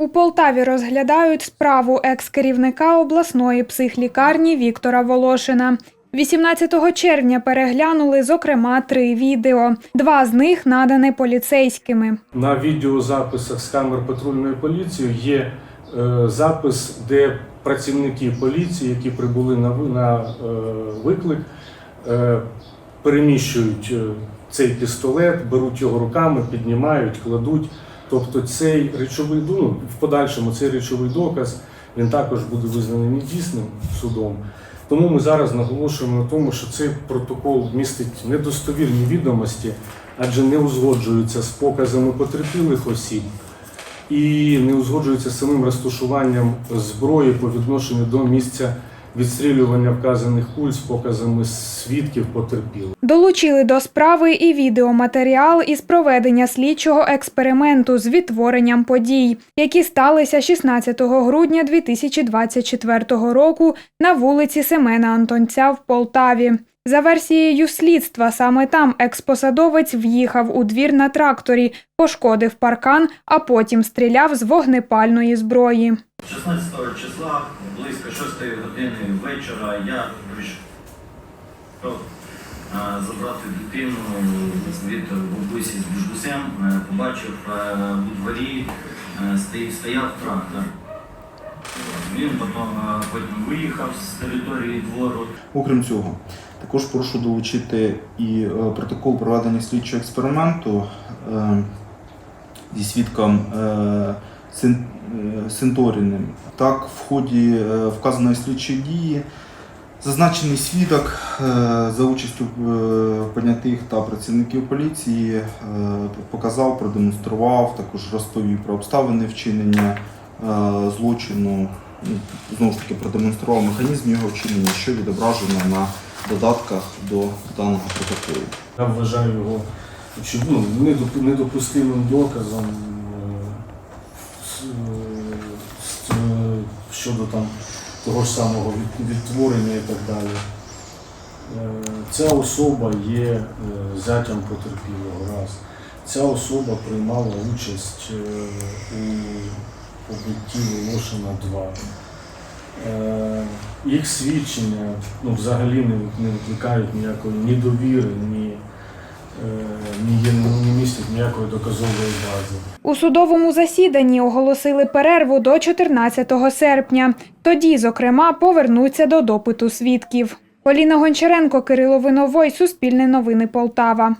У Полтаві розглядають справу екс-керівника обласної психлікарні Віктора Волошина. 18 червня переглянули, зокрема, три відео. Два з них надані поліцейськими. На відеозаписах з камер патрульної поліції є е, запис, де працівники поліції, які прибули на, е, виклик, е, переміщують цей пістолет, беруть його руками, піднімають, кладуть. Тобто цей речовий ну, в подальшому цей речовий доказ він також буде визнаний недійсним судом. Тому ми зараз наголошуємо на тому, що цей протокол містить недостовірні відомості, адже не узгоджується з показами потерпілих осіб і не узгоджується з самим розташуванням зброї по відношенню до місця відстрілювання вказаних куль з показами свідків потерпілих. Долучили до справи і відеоматеріал із проведення слідчого експерименту з відтворенням подій, які сталися 16 грудня 2024 року на вулиці Семена Антонця в Полтаві. За версією слідства, саме там експосадовець в'їхав у двір на тракторі, пошкодив паркан, а потім стріляв з вогнепальної зброї. 16 числа, близько 6 години вечора, я прийшов забрати дитину від бабусі з бужбусем, Е, побачив е, у дворі е, стояв трактор. Він потім, е, виїхав з території двору. Окрім цього, також прошу долучити і е, протокол проведення слідчого експерименту е, зі свідком е, Синторіним. Так, в ході е, вказаної слідчої дії зазначений свідок е, за участю понятих та працівників поліції показав, продемонстрував, також розповів про обставини вчинення злочину. Ну, Знову ж таки продемонстрував механізм його вчинення, що відображено на додатках до даного протоколу. Я вважаю його ну, недоп- недопустимим доказом щодо там, того ж самого відтворення і так далі. Е, Ця особа є е, зятям потерпілого раз. Ця особа приймала участь е, у побитті Волошина 2. Е, Їх свідчення ну, взагалі не, викликають ніякої ні довіри, ні, е, ні, містять ніякої доказової бази. У судовому засіданні оголосили перерву до 14 серпня. Тоді, зокрема, повернуться до допиту свідків. Поліна Гончаренко, Кирило Виновой, Суспільне новини Полтава.